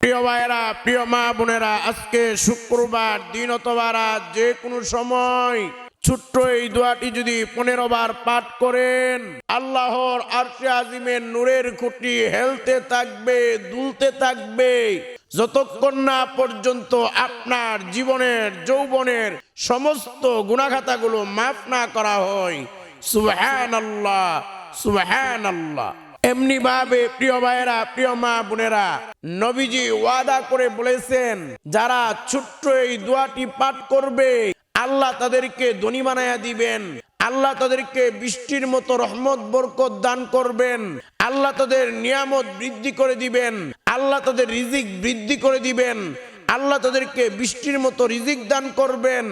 প্রিয় ভাইয়েরা, প্রিয় মা বোনেরা, আজকে শুক্রবার, দিন অথবা যে কোনো সময় ছোট্ট এই দোয়াটি যদি পনেরো বার পাঠ করেন, আল্লাহর আরশে আজিমের নূরের খুঁটি হেলতে থাকবে, দুলতে থাকবে। যতক্ষণ না পর্যন্ত আপনার জীবনের, যৌবনের সমস্ত গুণাখাতাগুলো মাফ না করা হয় সুবহান আল্লাহ সুবহান আল্লাহ এমনি ভাবে প্রিয় ভাইয়েরা, প্রিয় মা বোনেরা, নবীজি ওয়াদা করে বলেছেন, যারা ছোট্ট এই দোয়াটি পাঠ করবে, আল্লাহ তাদেরকে ধনী বানায়া দিবেন, আল্লাহ তাদেরকে বৃষ্টির মতো রহমত, বরকত দান করবেন, আল্লাহ তাদের নিয়ামত বৃদ্ধি করে দিবেন, আল্লাহ তাদের রিজিক বৃদ্ধি করে দিবেন, আল্লাহ তাদেরকে বৃষ্টির মতো রিজিক দান করবেন,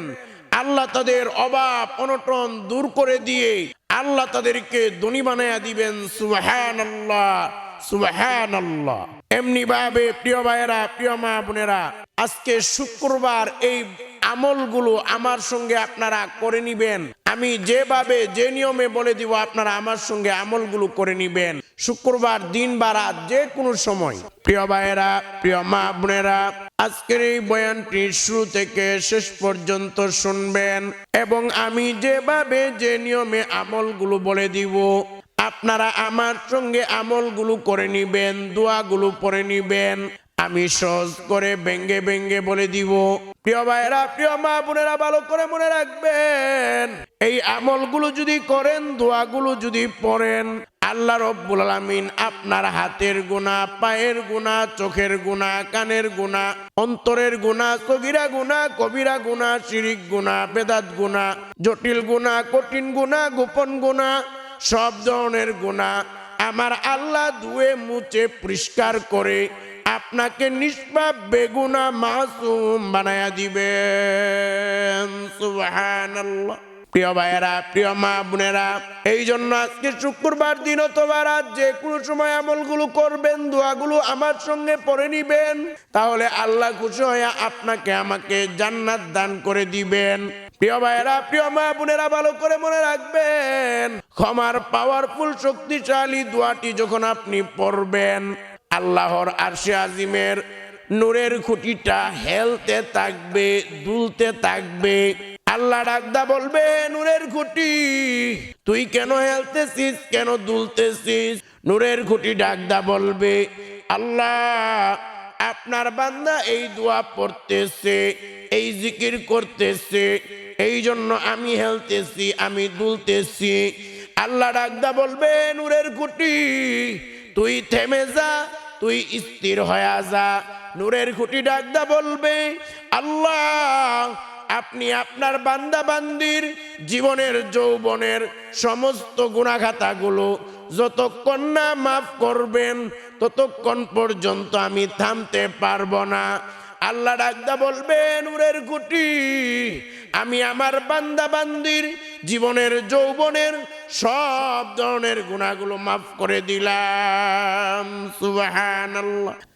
আল্লাহ তাদের অভাব অনটন দূর করে দিয়ে আল্লাহ তাদেরকে ধনী বানায়া দিবেন সুহান আল্লাহ সুবহান এমনি ভাবে প্রিয় ভাইয়েরা, প্রিয় মা বোনেরা, আজকে শুক্রবার এই আমলগুলো আমার সঙ্গে আপনারা করে নিবেন। আমি যেভাবে, যে নিয়মে বলে দিব, আপনারা আমার সঙ্গে আমলগুলো করে নিবেন। শুক্রবার দিন বা রাত যে কোনো সময়। প্রিয় ভাইয়েরা, প্রিয় মা বোনেরা, আজকের এই বয়ানটি শুরু থেকে শেষ পর্যন্ত শুনবেন এবং আমি যেভাবে, যে নিয়মে আমলগুলো বলে দিব আপনারা আমার সঙ্গে আমলগুলো করে নিবেন, দোয়াগুলো পরে নিবেন, আমি সহজ করে ব্যঙ্গে ব্যঙ্গে বলে দিব। প্রিয় ভাইরা প্রিয় মা বোনেরা, ভালো করে মনে রাখবেন, এই আমলগুলো যদি করেন, দোয়াগুলো যদি পড়েন, আল্লাহ রব্বুল আলামিন আপনার হাতের গুণা পায়ের গুণা চোখের গুণা কানের গুণা অন্তরের গুণা সগিরা গুণা কবিরা গুণা শিরিক গুণা বেদাত গুণা জটিল গুণা কঠিন গুণা গোপন গুণা সব ধরনের গুণা আমার আল্লাহ ধুয়ে মুছে পরিষ্কার করে আপনাকে নিষ্পাপ, বেগুনা, মাসুম বানায়া সুবহানাল্লাহ। প্রিয় ভাইয়েরা, প্রিয় মা বোনেরা এই জন্য আজকে শুক্রবার দিন অথবা রাত যে কোনো সময় আমলগুলো করবেন, দোয়াগুলো আমার সঙ্গে পড়ে নিবেন, তাহলে আল্লাহ খুশি হয়ে আপনাকে, আমাকে জান্নাত দান করে দিবেন। প্রিয় ভাইয়েরা প্রিয় মা বোনেরা, ভালো করে মনে রাখবেন, ক্ষমার পাওয়ারফুল শক্তিশালী দোয়াটি যখন আপনি পড়বেন, আল্লাহর আরশে আজিমের নূরের খুঁটিটা হেলতে থাকবে, দুলতে থাকবে। আল্লাহ ডাকদা বলবে, নূরের খুঁটি, তুই কেন হেলতেছিস, কেন দুলতেছিস? নূরের খুঁটি ডাকদা বলবে, আল্লাহ, আপনার বান্দা এই দোয়া পড়তেছে, এই জিকির করতেছে এই জন্য আমি হেলতেছি, আমি দুলতেছি। আল্লাহ ডাকদা বলবে, নূরের খুঁটি, তুই থেমে যা, তুই স্থির হয়ে যা। নূরের খুঁটি ডাকদা বলবে, আল্লাহ, আপনি আপনার বান্দা বান্দির জীবনের, যৌবনের সমস্ত গুণাখাতাগুলো যতক্ষণ না মাফ করবেন, ততক্ষণ পর্যন্ত আমি থামতে পারব না। আল্লাহ ডাকদা বলবে, নূরের গুটি আমি আমার বান্দা বান্দির জীবনের, যৌবনের সব ধরনের গুণাগুলো মাফ করে দিলাম।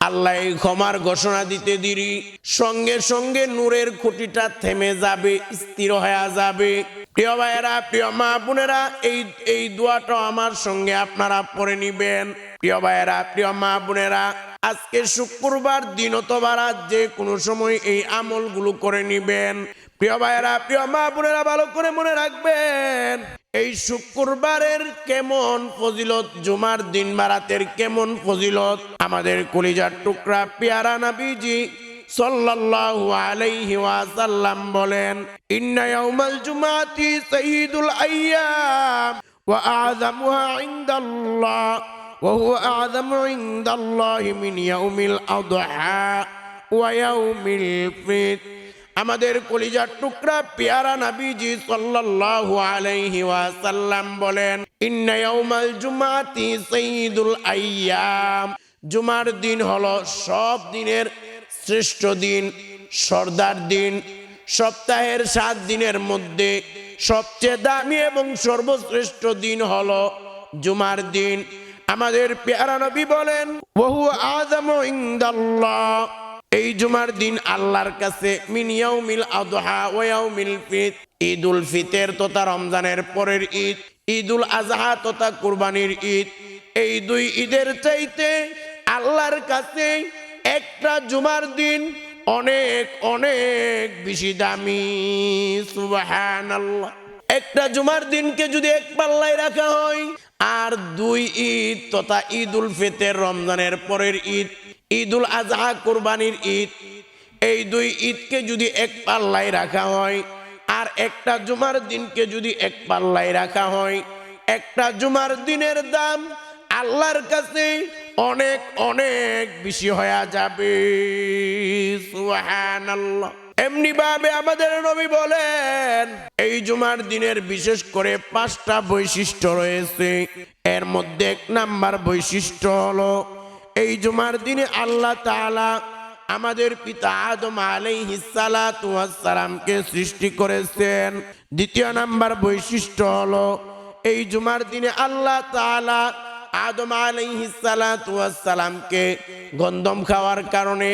আল্লাহ এই ক্ষমার ঘোষণা দিতে দিরি। সঙ্গে সঙ্গে নূরের খুঁটিটা থেমে যাবে, স্থির হয়ে যাবে। প্রিয় ভাইয়েরা, প্রিয় মা বোনেরা, এই এই দোয়াটা আমার সঙ্গে আপনারা পড়ে নিবেন। প্রিয় ভাইয়েরা, প্রিয় মা বোনেরা আজকে শুক্রবার দিন অথবা যে কোনো সময় এই আমলগুলো করে নিবেন। প্রিয় ভাইয়েরা, প্রিয় মা বোনেরা, ভালো করে মনে রাখবেন, এই শুক্রবারের কেমন ফজিলত, জুমার দিন বারাতের কেমন ফজিলত, আমাদের কলিজার টুকরা পেয়ারা নাবিজি সাল্লাল্লাহু বলেন জুমাতি وهو أعظم عند الله من يوم الأضحى ويوم الفطر আমাদের কলিজার টুকরা পেয়ারা নাবিজি সাল্লাল্লাহু আলাইহি ওয়াসাল্লাম বলেন ইন্না ইয়াউমাল জুমাতি সাইয়্যিদুল আইয়াম জুমার দিন হলো সব দিনের শ্রেষ্ঠ দিন সর্দার দিন সপ্তাহের সাত দিনের মধ্যে সবচেয়ে দামি এবং সর্বশ্রেষ্ঠ দিন হলো জুমার দিন আমাদের পেয়ারা নবী বলেন বহু আদম ইন্দাল্লাহ। এই জুমার দিন আল্লাহর কাছে মিনিয়াউমিল আদহা ওয়াউমিল ফিত। ঈদুল ফিতের তথা রমজানের পরের ঈদ, ঈদুল আজহা তথা কুরবানির ঈদ। এই দুই ঈদের চাইতে আল্লাহর কাছে একটা জুমার দিন অনেক অনেক বেশি দামি। সুবাহান একটা জুমার দিনকে যদি এক পাল্লায় রাখা হয় আর দুই ঈদ তথা ঈদ উল ফিতর, রমজানের পরের ঈদ ঈদ উল আজহা, কোরবানির ঈদ। এই দুই ঈদকে যদি এক পাল্লায় রাখা হয়, আর একটা জুমার দিনকে যদি এক পাল্লায় রাখা হয়, একটা জুমার দিনের দাম আল্লাহর কাছে অনেক অনেক বেশি হয়ে যাবে। সুবহানাল্লাহ। এমনি ভাবে আমাদের নবী বলেন, এই জুমার দিনের বিশেষ করে পাঁচটা বৈশিষ্ট্য রয়েছে। এর মধ্যে এক নাম্বার বৈশিষ্ট্য হলো, এই জুমার দিনে আল্লাহ তাআলা আমাদের পিতা আদম আলাইহিসালামকে সৃষ্টি করেছেন। দ্বিতীয় নাম্বার বৈশিষ্ট্য হলো, এই জুমার দিনে আল্লাহ তাআলা আদম আলাইহিসালামকে গন্ধম খাওয়ার কারণে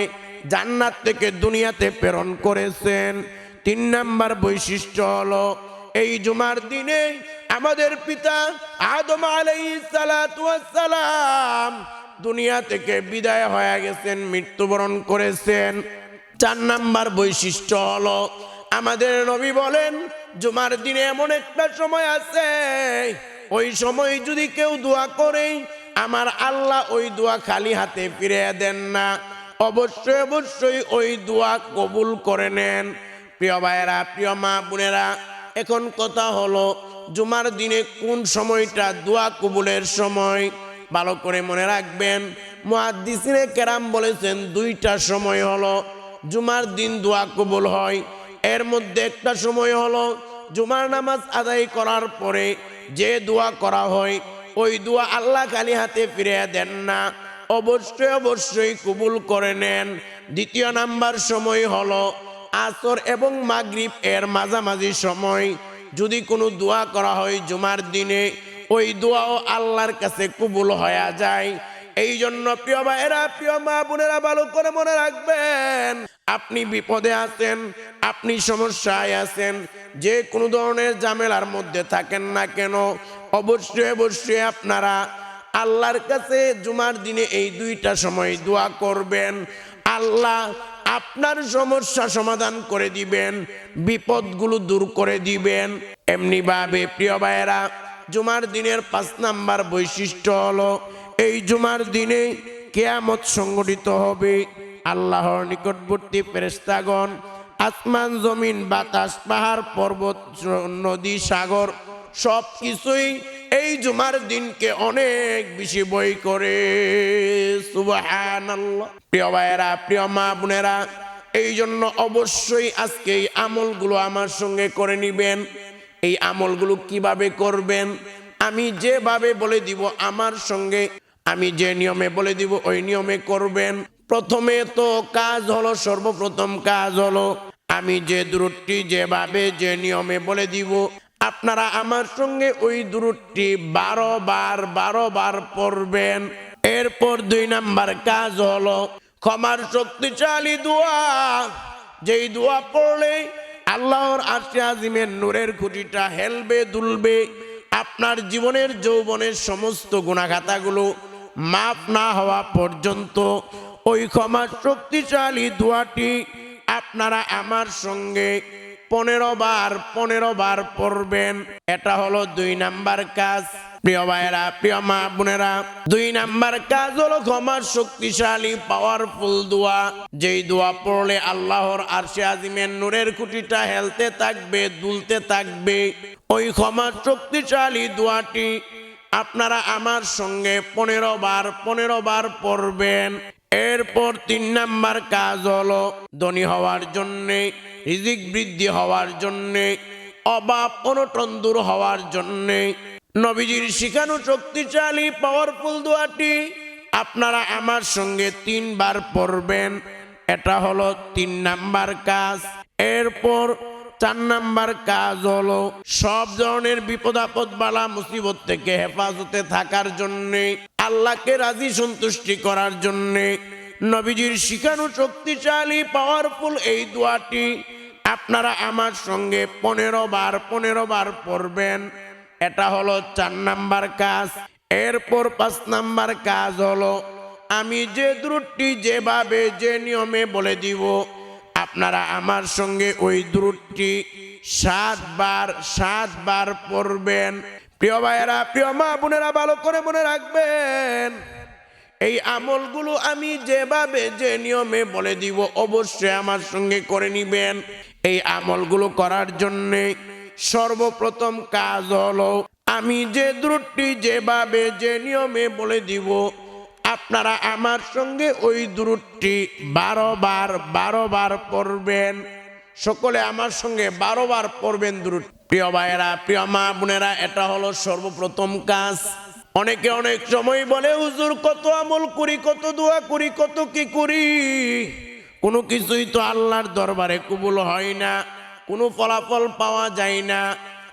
জান্নাত থেকে দুনিয়াতে প্রেরণ করেছেন। তিন নাম্বার বৈশিষ্ট্য হলো, এই জুমার দিনে আমাদের পিতা আদম সালাম দুনিয়া থেকে বিদায় হয়ে গেছেন, মৃত্যুবরণ করেছেন। চার নাম্বার বৈশিষ্ট্য হলো, আমাদের নবী বলেন, জুমার দিনে এমন একটা সময় আছে, ওই সময় যদি কেউ দোয়া করে, আমার আল্লাহ ওই দোয়া খালি হাতে ফিরে দেন না। অবশ্যই অবশ্যই ওই দোয়া কবুল করে নেন। প্রিয় ভাইয়েরা, প্রিয় মা বোনেরা, এখন কথা হলো জুমার দিনে কোন সময়টা দোয়া কবুলের সময়? ভালো করে মনে রাখবেন, মুহাদ্দিসিনে কেরাম বলেছেন, দুইটা সময় হলো জুমার দিন দোয়া কবুল হয়। এর মধ্যে একটা সময় হলো জুমার নামাজ আদায় করার পরে যে দোয়া করা হয়, ওই দোয়া আল্লাহ খালি হাতে ফিরে দেন না। অবশ্যই অবশ্যই কবুল করে নেন। দ্বিতীয় নাম্বার সময় হলো আসর এবং মাগরিব এর মাঝামাঝি সময়। যদি কোনো দোয়া করা হয় জুমার দিনে, ওই দোয়াও আল্লাহর কাছে কবুল হয়ে যায়। এই জন্য প্রিয় ভাইয়েরা, প্রিয় মা বোনেরা, ভালো করে মনে রাখবেন, আপনি বিপদে আছেন, আপনি সমস্যায় আছেন, যে কোনো ধরনের ঝামেলার মধ্যে থাকেন না কেন, অবশ্যই অবশ্যই আপনারা আল্লাহর কাছে জুমার দিনে এই দুইটা সময় দোয়া করবেন। আল্লাহ আপনার সমস্যা সমাধান করে দিবেন, বিপদগুলো দূর করে দিবেন। এমনি ভাবে, প্রিয় ভাইয়েরা, জুমার দিনের পাঁচ নাম্বার বৈশিষ্ট্য হলো, এই জুমার দিনে কেয়ামত সংগঠিত হবে। আল্লাহর নিকটবর্তী ফেরেস্তাগণ আসমান, জমিন, বাতাস, পাহাড়, পর্বত, নদী, সাগর সব কিছুই এই জুমার দিনকে অনেক বেশি বই করে। প্রিয় ভাইয়েরা, প্রিয় মা বোনেরা এই জন্য অবশ্যই আজকে এই আমলগুলো আমার সঙ্গে করে নিবেন। এই আমলগুলো কীভাবে করবেন, আমি যেভাবে বলে দিব আমার সঙ্গে, আমি যে নিয়মে বলে দিব ওই নিয়মে করবেন। প্রথমে তো কাজ হলো, সর্বপ্রথম কাজ হলো, আমি যে দূরটি যেভাবে যে নিয়মে বলে দিব আপনারা আমার সঙ্গে ওই দূরটি বারো বার বারো বার পড়বেন। এরপর দুই নাম্বার কাজ হলো, ক্ষমার শক্তিশালী দোয়া। যেই দোয়া পড়লে আল্লাহর আশি আজিমের নূরের খুঁটিটা হেলবে, দুলবে। আপনার জীবনের যৌবনের সমস্ত গুণাখাতাগুলো মাপ না হওয়া পর্যন্ত ওই ক্ষমার শক্তিশালী দোয়াটি আপনারা আমার সঙ্গে পনেরো বার পনেরো বার পড়বেন। এটা হলো দুই নাম্বার কাজ। প্রিয় ভাইয়েরা, প্রিয় মা বোনেরা, দুই নাম্বার কাজ হলো ক্ষমার শক্তিশালী পাওয়ারফুল দোয়া। যেই দোয়া পড়লে আল্লাহর আরশে আজিমের নূরের খুঁটিটা হেলতে থাকবে, দুলতে থাকবে। ওই ক্ষমার শক্তিশালী দোয়াটি আপনারা আমার সঙ্গে পনেরো বার পনেরো বার পড়বেন। এরপর তিন নাম্বার কাজ হলো ধনী হওয়ার জন্যে, রিজিক বৃদ্ধি হওয়ার জন্যে, অভাব অনটন দূর হওয়ার জন্যে। নবীজির শিখানো শক্তিশালী পাওয়ারফুল দোয়াটি আপনারা আমার সঙ্গে তিনবার পড়বেন। এটা হলো তিন নাম্বার কাজ। এরপর চার নাম্বার কাজ হলো সব ধরনের বিপদ আপদ বালা মুসিবত থেকে হেফাজতে থাকার জন্যে আল্লাহকে রাজি সন্তুষ্টি করার জন্যে নবীজির শিখানো শক্তিশালী পাওয়ারফুল এই দোয়াটি আপনারা আমার সঙ্গে পনেরো বার পনেরো বার পড়বেন। এটা হলো চার নাম্বার কাজ। এরপর পাঁচ নাম্বার কাজ হলো, আমি যে দ্রুটটি যেভাবে, যে নিয়মে বলে দিব, আপনারা আমার সঙ্গে ওই দ্রুটটি সাতবার সাতবার পড়বেন। প্রিয় ভাইয়েরা, প্রিয় মা বোনেরা, ভালো করে মনে রাখবেন, এই আমলগুলো আমি যেভাবে, যে নিয়মে বলে দিব, অবশ্যই আমার সঙ্গে করে নিবেন। এই আমলগুলো করার জন্যে সর্বপ্রথম কাজ হলো, আমি যে দ্রুটটি যেভাবে, যে নিয়মে বলে দিব, আপনারা আমার সঙ্গে ওই দ্রুটটি বারো বার বারো বার পড়বেন। সকলে আমার সঙ্গে বারো বার পড়বেন দ্রুট প্রিয় ভাইয়েরা, প্রিয় মা বোনেরা, এটা হলো সর্বপ্রথম কাজ। অনেকে অনেক সময় বলে, হুজুর, কত আমল করি, কত দোয়া করি, কত কি করি? কোনো কিছুই তো আল্লাহর দরবারে কবুল হয় না, কোনো ফলাফল পাওয়া যায় না।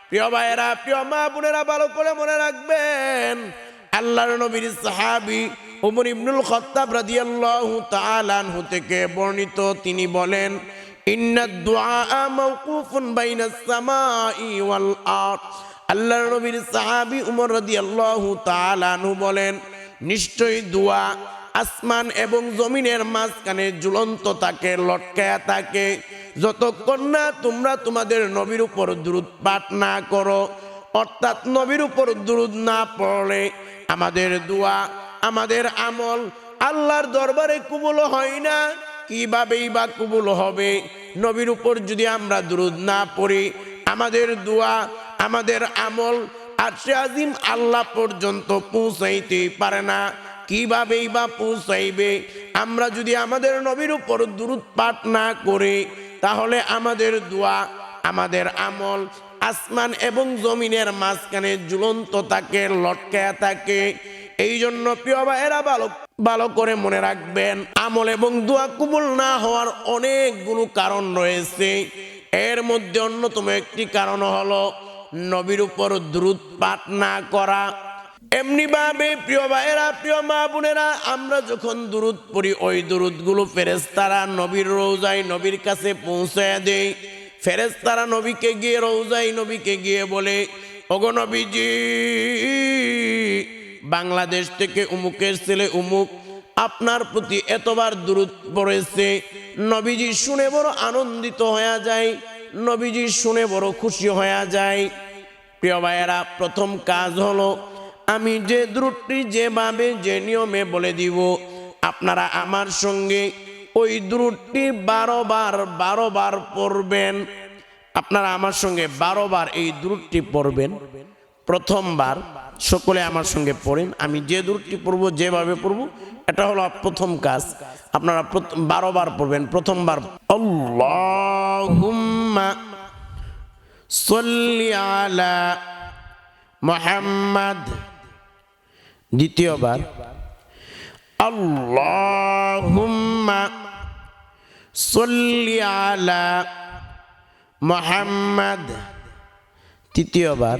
প্রিয় ভাইয়েরা, প্রিয় মা বোনেরা, ভালো করে মনে রাখবেন, আল্লাহর নবীর সাহাবি ওমর ইবনুল খত্তাব রাদিয়াল্লাহু তাআলা থেকে বর্ণিত, তিনি বলেন আল্লাহর নবীর সাহাবি উমর রাদিয়াল্লাহু তাআলা আনহু বলেন, নিশ্চয়ই দোয়া আসমান এবং জমিনের মাঝখানে ঝুলন্ত থাকে, লটকায়া থাকে। যতক্ষণ না তোমরা তোমাদের নবীর উপর দ্রুত পাঠ না করো, অর্থাৎ নবীর উপর দ্রুত না পড়লে আমাদের দোয়া আমাদের আমল আল্লাহর দরবারে কবুল হয় না। কিভাবেই বা কবুল হবে? নবীর উপর যদি আমরা দ্রুত না পড়ি, আমাদের দোয়া, আমাদের আমল সে আজিম আল্লাহ পর্যন্ত পৌঁছাইতে পারে না, কিভাবেই বা পৌঁছাইবে? আমরা যদি আমাদের নবীর উপর দূরত পাঠ না করে, তাহলে আমাদের দোয়া, আমাদের আমল আসমান এবং জমিনের মাঝখানে ঝুলন্ত থাকে, লটকায়া থাকে। এই জন্য প্রিয় ভাইয়েরা ভালো ভালো করে মনে রাখবেন, আমল এবং দোয়া কবুল না হওয়ার অনেকগুলো কারণ রয়েছে। এর মধ্যে অন্যতম একটি কারণ হলো নবীর উপর দ্রুত পাঠ না করা। এমনি ভাবে প্রিয় ভাইয়েরা, প্রিয় মা বোনেরা, আমরা যখন দুরুদ পড়ি, ওই দুরুদগুলো ফেরেস্তারা নবীর রোজায় নবীর কাছে পৌঁছায় দেয়। ফেরেস্তারা নবীকে গিয়ে রোজাই নবীকে গিয়ে বলে, ওগো নবীজি বাংলাদেশ থেকে উমুকের ছেলে উমুক, আপনার প্রতি এতবার দূরত পড়েছে, নবীজি শুনে বড় আনন্দিত হয়ে যায়, নবীজি শুনে বড় খুশি হয়ে যায়। প্রিয় ভাইয়েরা, প্রথম কাজ হলো, আমি যে দ্রুটটি যেভাবে, যে নিয়মে বলে দিব, আপনারা আমার সঙ্গে ওই দ্রুটটি বারো বার বারো বার পড়বেন। আপনারা আমার সঙ্গে বারো বার এই দ্রুটটি পড়বেন। প্রথমবার সকলে আমার সঙ্গে পড়েন। আমি যে দূরটি পড়ব, যেভাবে পড়ব, এটা হলো প্রথম কাজ। আপনারা প্রথম- বারো বার পড়বেন, প্রথমবার। মোহাম্মদ। দ্বিতীয়বার। আল্লাহুম্মা মোহাম্মদ। তৃতীয়বার।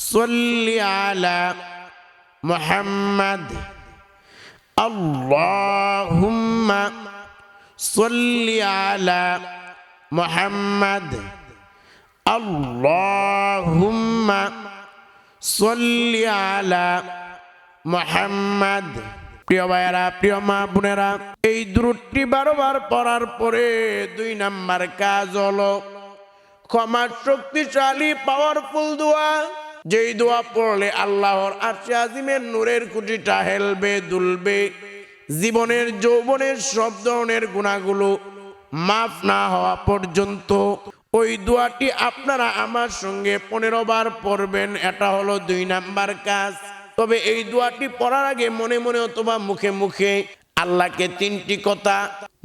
صلي على محمد. اللهم صل على محمد. اللهم صل على محمد. প্রিয় ভাইয়েরা, প্রিয় মা বোনেরা, এই দূরটি বারবার পড়ার পরে দুই নাম্বার কাজ হলো ক্ষমার শক্তিশালী পাওয়ারফুল দোয়া। যেই দোয়া পড়লে আল্লাহর আরশে আজিমের নূরের কুটিটা হেলবে, দুলবে। জীবনের, যৌবনের সব ধরনের গুণাগুলো মাফ না হওয়া পর্যন্ত। ওই দোয়াটি আপনারা আমার সঙ্গে পনেরো বার পড়বেন, এটা হলো দুই নাম্বার কাজ। তবে এই দোয়াটি পড়ার আগে মনে মনে অথবা মুখে মুখে আল্লাহকে তিনটি কথা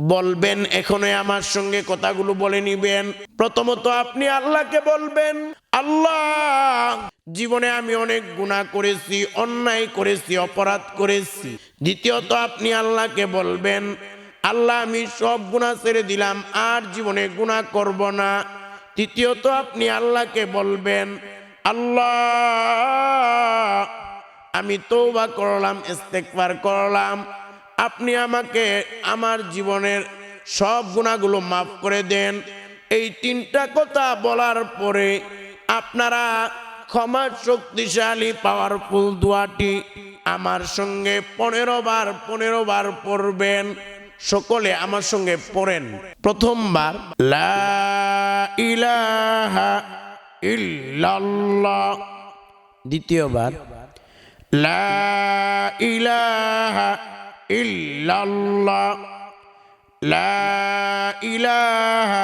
বলবেন এখনও আমার সঙ্গে কথাগুলো বলে নিবেন। প্রথমত আপনি আল্লাহকে বলবেন আল্লাহ, জীবনে আমি অনেক গুনাহ করেছি, অন্যায় করেছি, অপরাধ করেছি। দ্বিতীয়ত, আপনি আল্লাহকে বলবেন, আল্লাহ, আমি সব গুনাহ ছেড়ে দিলাম, আর জীবনে গুনাহ করব না। তৃতীয়ত, আপনি আল্লাহকে বলবেন, আল্লাহ, আমি তৌবা করলাম ইস্তেকবার করলাম। আপনি আমাকে আমার জীবনের সব গুণাগুলো মাফ করে দেন। এই তিনটা কথা বলার পরে আপনারা ক্ষমা শক্তিশালী পাওয়ারফুল দোয়াটি আমার সঙ্গে পনেরো বার পনেরো বার পড়বেন। সকলে আমার সঙ্গে পড়েন। প্রথমবার, লা ইলাহা দ্বিতীয়বার, লা ইলাহা লা ইলাহা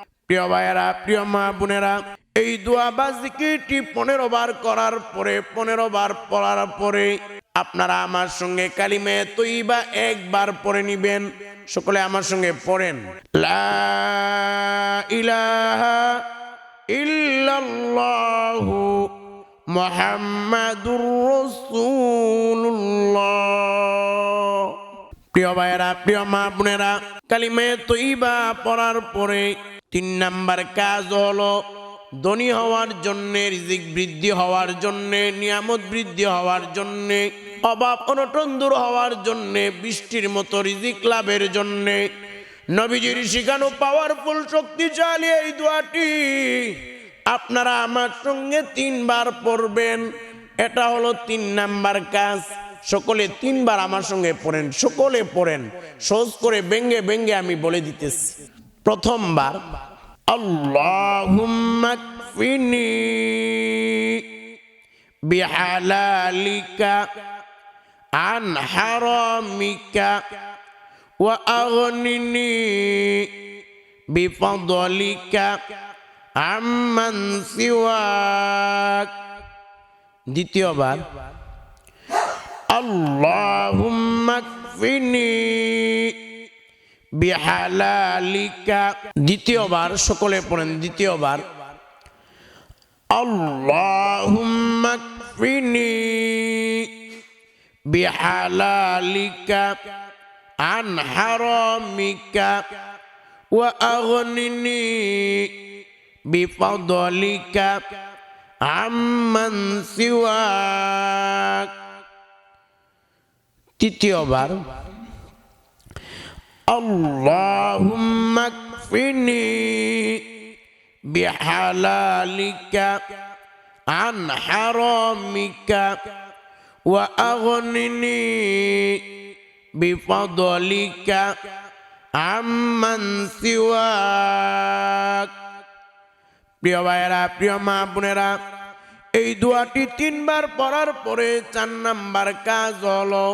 প্রিয় ভাইয়েরা, প্রিয় মা বোনেরা, এই দোয়া বা জিকিরটি পনেরো বার করার পরে, পনেরো বার পড়ার পরে আপনারা আমার সঙ্গে কালিমে তৈবা একবার পড়ে নিবেন। সকলে আমার সঙ্গে পড়েন। লা মুহাম্মাদুর প্রিয় ভাইয়েরা, প্রিয় মা বোনেরা, কালিমে তৈবা পড়ার পরে তিন নাম্বার কাজ হলো ধনী হওয়ার জন্যে, রিজিক বৃদ্ধি হওয়ার জন্যে, নিয়ামত বৃদ্ধি হওয়ার জন্যে, অভাব অনটন দূর হওয়ার জন্যে, বৃষ্টির মতো রিজিক লাভের জন্যে। নবীজির শিখানো পাওয়ারফুল শক্তিশালী এই দোয়াটি আপনারা আমার সঙ্গে তিনবার পড়বেন। এটা হলো তিন নাম্বার কাজ। সকলে তিনবার আমার সঙ্গে পড়েন, সকলে পড়েন। সহজ করে ব্যঙ্গে ব্যঙ্গে আমি বলে দিতেছি। প্রথমবার আল্লাহুম্মা কফিনি বিহালালিকা আন হারামিকা ওয়া আগনিনি বিফদলিকা আম্মান সিওয়াক। দ্বিতীয়বার আল্লাহুম্মা কফিনি বিহালালিকা। দ্বিতীয়বার, সকলে পড়েন দ্বিতীয়বার। আল্লাহুম্মা কফিনি বিহালালিকা আন হারামিকা ওয়া আগনিনি বিফদলিকা আম্মান সিওয়াক। তৃতীয়বার اللهم اكفني بحلالك عن حرامك واغنني بفضلك عمن سواك প্রিয় ভাইয়েরা প্রিয় মা বোনেরা এই দোয়াটি তিনবার পড়ার পরে চার নাম্বার কাজ হলো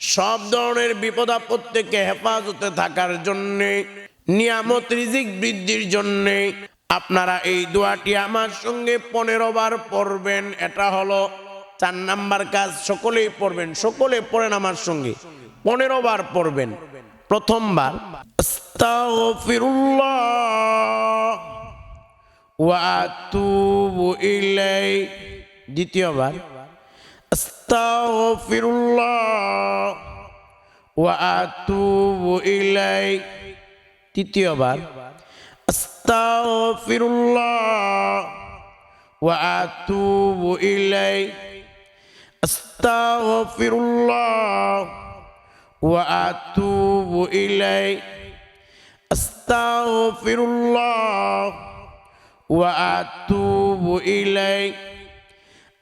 সব ধরনের বিপদ আপদ থেকে হেফাজতে থাকার জন্যে, নিয়ামত, রিজিক বৃদ্ধির জন্যে আপনারা এই দোয়াটি আমার সঙ্গে পনেরো বার পড়বেন। এটা হলো চার নাম্বার কাজ, সকলেই পড়বেন, সকলে পড়েন আমার সঙ্গে। পনেরো বার পড়বেন। প্রথমবার দ্বিতীয়বার أستغفر الله وأتوب إليه. تتيوبار أستغفر الله وأتوب إليه. أستغفر الله وأتوب إليه. أستغفر الله وأتوب إليه.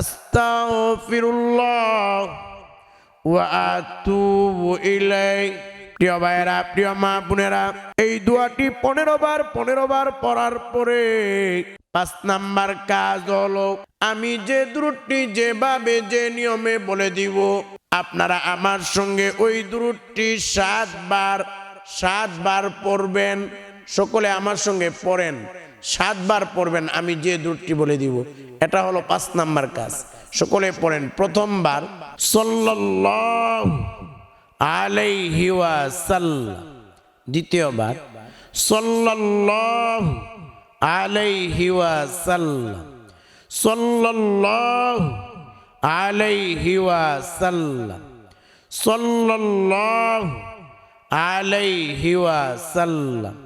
আস্তাগফিরুল্লাহ ওয়া আতুবু ইলাই প্রিয় ভাইয়েরা, প্রিয় মা বোনেরা, এই দোয়াটি পনেরো বার পনেরো বার পড়ার পরে পাঁচ নাম্বার কাজ হলো, আমি যে দ্রুটটি যেভাবে যে নিয়মে বলে দিব, আপনারা আমার সঙ্গে ওই দ্রুটটি সাতবার সাতবার পড়বেন, সকলে আমার সঙ্গে পড়েন। সাতবার পড়বেন, আমি যে দ্রুটটি বলে দিব। এটা হলো পাঁচ নাম্বার কাজ। সকলে পড়েন, প্রথমবার, সাল্লাল্লাহু আলাইহি ওয়াসাল্লাম। দ্বিতীয়বার, সাল্লাল্লাহু আলাইহি ওয়াসাল্লাম। সাল্লাল্লাহু আলাইহি ওয়াসাল্লাম। সাল্লাল্লাহু আলাইহি ওয়াসাল্লাম।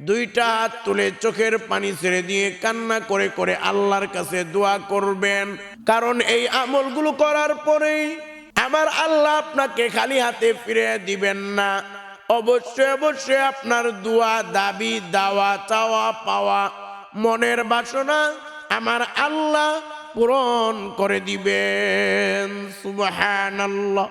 দুইটা হাত তুলে চোখের পানি ছেড়ে দিয়ে কান্না করে করে আল্লাহর কাছে দোয়া করবেন। কারণ এই আমলগুলো করার পরেই আমার আল্লাহ আপনাকে খালি হাতে ফিরে দিবেন না। অবশ্যই অবশ্যই আপনার দোয়া, দাবি, দাওয়া, চাওয়া, পাওয়া, মনের বাসনা আমার আল্লাহ পূরণ করে দিবেন। সুবহানাল্লাহ।